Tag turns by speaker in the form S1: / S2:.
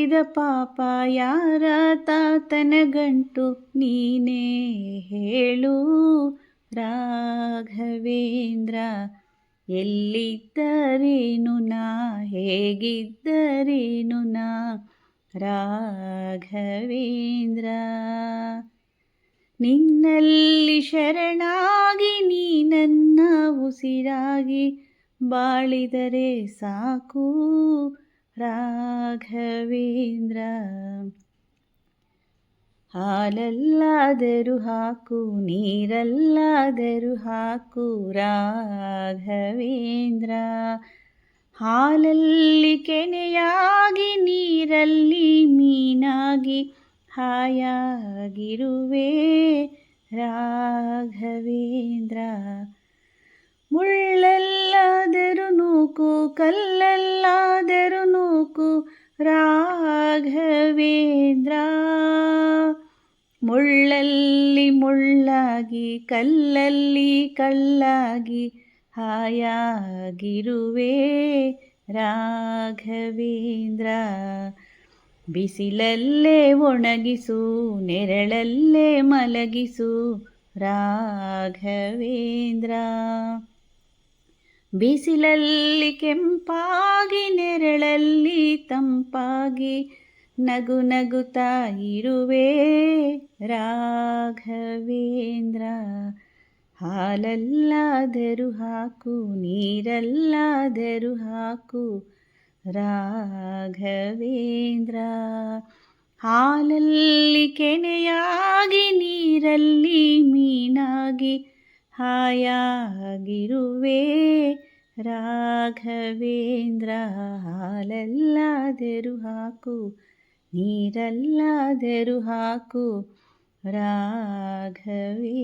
S1: ಮಾಡಿದ ಪಾಪ ಯಾರ ತಾತನ ಗಂಟು ನೀನೇ ಹೇಳು. ರಾಘವೇಂದ್ರ, ಎಲ್ಲಿದ್ದರೇನು ನಾ, ಹೇಗಿದ್ದರೇನು ನಾ? ರಾಘವೇಂದ್ರ, ನಿನ್ನಲ್ಲಿ ಶರಣಾಗಿ ನೀ ನನ್ನ ಉಸಿರಾಗಿ ಬಾಳಿದರೆ ಸಾಕು. ರಾಘವೇಂದ್ರ. ಹಾಲಲ್ಲಾದರೂ ಹಾಕು, ನೀರಲ್ಲಾದರೂ ಹಾಕು ರಾಘವೇಂದ್ರ. ಹಾಲಲ್ಲಿ ಕೆನೆಯಾಗಿ, ನೀರಲ್ಲಿ ಮೀನಾಗಿ ಹಾಯಾಗಿರುವೆ ರಾಘವೇಂದ್ರ. ಮುಳ್ಳಲ್ಲಾದರೂ ನೂಕು, ಕಲ್ಲಲ್ಲಾದರೂ ರಾಘವೇಂದ್ರ. ಮುಳ್ಳಲ್ಲಿ ಮುಳ್ಳಾಗಿ ಕಲ್ಲಲ್ಲಿ ಕಳ್ಳಾಗಿ ಹಾಯಾಗಿರುವೆ ರಾಘವೇಂದ್ರ. ಬಿಸಿಲಲ್ಲೇ ಒಣಗಿಸು ನೆರಳಲ್ಲೇ ಮಲಗಿಸು ರಾಘವೇಂದ್ರ. ಬಿಸಿಲಲ್ಲಿ ಕೆಂಪಾಗಿ, ನೆರಳಲ್ಲಿ ತಂಪಾಗಿ, ನಗು ನಗುತ್ತಾ ಇರುವೆ ರಾಘವೇಂದ್ರ. ಹಾಲಲ್ಲಾದರೂ ಹಾಕು, ನೀರಲ್ಲಾದರೂ ಹಾಕು ರಾಘವೇಂದ್ರ. ಹಾಲಲ್ಲಿ ಕೆನೆಯಾಗಿ, ನೀರಲ್ಲಿ ಮೀನಾಗಿ ಹಾಯಾಗಿರುವೆ ರಾಘವೇಂದ್ರ ಹಾಲಲ್ಲಾದರೂ ಹಾಕು ನೀರಲ್ಲಾದರೂ ಹಾಕು. ರಾಘವೇಂದ್ರ